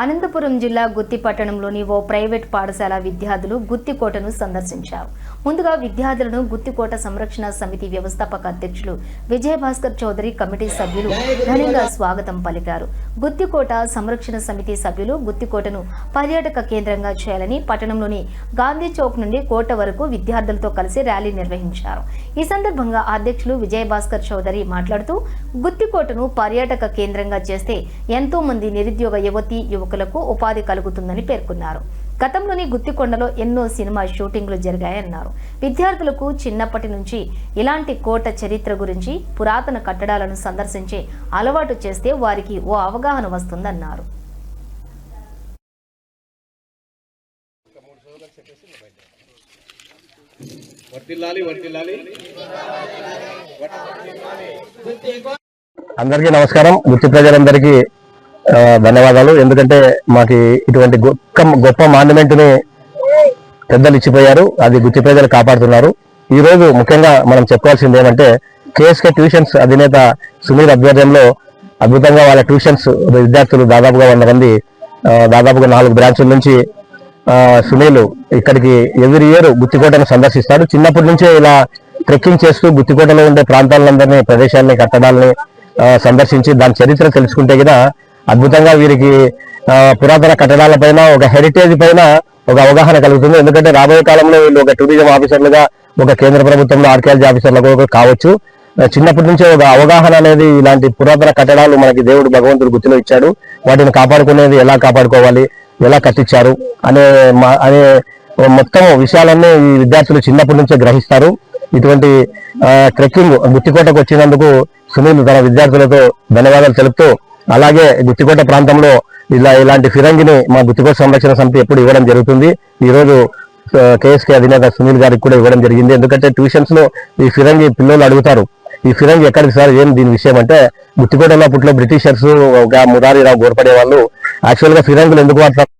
అనంతపురం జిల్లా గుత్తి పట్టణంలోని ఓ ప్రైవేట్ పాఠశాల విద్యార్థులు గుత్తికోటను సందర్శించారు. ముందుగా విద్యార్థులను గుత్తికోట సంరక్షణ సమితి వ్యవస్థాపక అధ్యక్షులు విజయభాస్కర్ చౌదరి కమిటీ సభ్యులు ఘనంగా స్వాగతం పలికారు. గుత్తికోట సంరక్షణ సమితి సభ్యులు గుత్తికోటను పర్యాటక కేంద్రంగా చేయాలని పట్టణంలోని గాంధీ చౌక్ నుండి కోట వరకు విద్యార్థులతో కలిసి ర్యాలీ నిర్వహించారు. ఈ సందర్భంగా అధ్యక్షులు విజయభాస్కర్ చౌదరి మాట్లాడుతూ గుత్తికోటను పర్యాటక కేంద్రంగా చేస్తే ఎంతో మంది నిరుద్యోగ యువతి యువకులకు ఉపాధి కలుగుతుందని పేర్కొన్నారు. గతంలోని గుత్తికొండలో ఎన్నో సినిమా షూటింగ్లు జరిగాయన్నారు. విద్యార్థులకు చిన్నప్పటి నుంచి ఇలాంటి కోట చరిత్ర గురించి పురాతన కట్టడాలను సందర్శించే అలవాటు చేస్తే వారికి ఓ అవగాహన వస్తుందన్నారు. అందరికీ నమస్కారం. గుర్తి ప్రజలందరికీ ధన్యవాదాలు. ఎందుకంటే మాకు ఇటువంటి గొప్ప గొప్ప మాన్యుమెంట్ని పెద్దలు ఇచ్చిపోయారు. అది గుత్తి ప్రజలు కాపాడుతున్నారు. ఈ రోజు ముఖ్యంగా మనం చెప్పాల్సింది ఏమంటే కేఎస్కే ట్యూషన్స్ అధినేత సునీల్ ఆధ్వర్యంలో అద్భుతంగా వాళ్ళ ట్యూషన్స్ విద్యార్థులు దాదాపుగా వంద మంది దాదాపుగా నాలుగు బ్రాంచుల నుంచి సునీల్ ఇక్కడికి ఎవ్రీ ఇయర్ గుత్తికోటను సందర్శిస్తాడు. చిన్నప్పటి నుంచే ఇలా ట్రెక్కింగ్ చేస్తూ గుత్తికోటలో ఉండే ప్రాంతాలందరినీ ప్రదేశాలని కట్టడాలని సందర్శించి దాని చరిత్ర తెలుసుకుంటే కదా అద్భుతంగా వీరికి పురాతన కట్టడాల పైన ఒక హెరిటేజ్ పైన ఒక అవగాహన కలుగుతుంది. ఎందుకంటే రాబోయే కాలంలో వీళ్ళు ఒక టూరిజం ఆఫీసర్లుగా ఒక కేంద్ర ప్రభుత్వంలో ఆర్కియాలజీ ఆఫీసర్లుగా కావచ్చు. చిన్నప్పటి నుంచే ఒక అవగాహన అనేది ఇలాంటి పురాతన కట్టడాలు మనకి దేవుడు భగవంతుడు గుర్తులో ఇచ్చాడు. వాటిని కాపాడుకునేది ఎలా కాపాడుకోవాలి ఎలా కట్టించారు అనే మా- అనే మొత్తం విషయాలన్నీ ఈ విద్యార్థులు చిన్నప్పటి నుంచే గ్రహిస్తారు. ఇటువంటి ట్రెక్కింగ్ గుత్తికోటకు వచ్చినందుకు సునీల్ తన విద్యార్థులతో ధన్యవాదాలు తెలుపుతూ అలాగే గుత్తికోట ప్రాంతంలో ఇలా ఇలాంటి ఫిరంగిని మా గుత్తికోట సంరక్షణ సమితి ఎప్పుడు ఇవ్వడం జరుగుతుంది. ఈ రోజు కేఎస్కే అధినేత సునీల్ గారికి కూడా ఇవ్వడం జరిగింది. ఎందుకంటే ట్యూషన్స్లో ఈ ఫిరంగి పిల్లలు అడుగుతారు. ఈ ఫిరంగి ఎక్కడికి సార్? ఏం దీని విషయం అంటే గుత్తికోటలో అప్పట్లో బ్రిటిషర్స్ ఒక మురారీరావు గోర్పడే వాళ్ళు యాక్చువల్గా ఫిరంగులు ఎందుకు వాడతారు?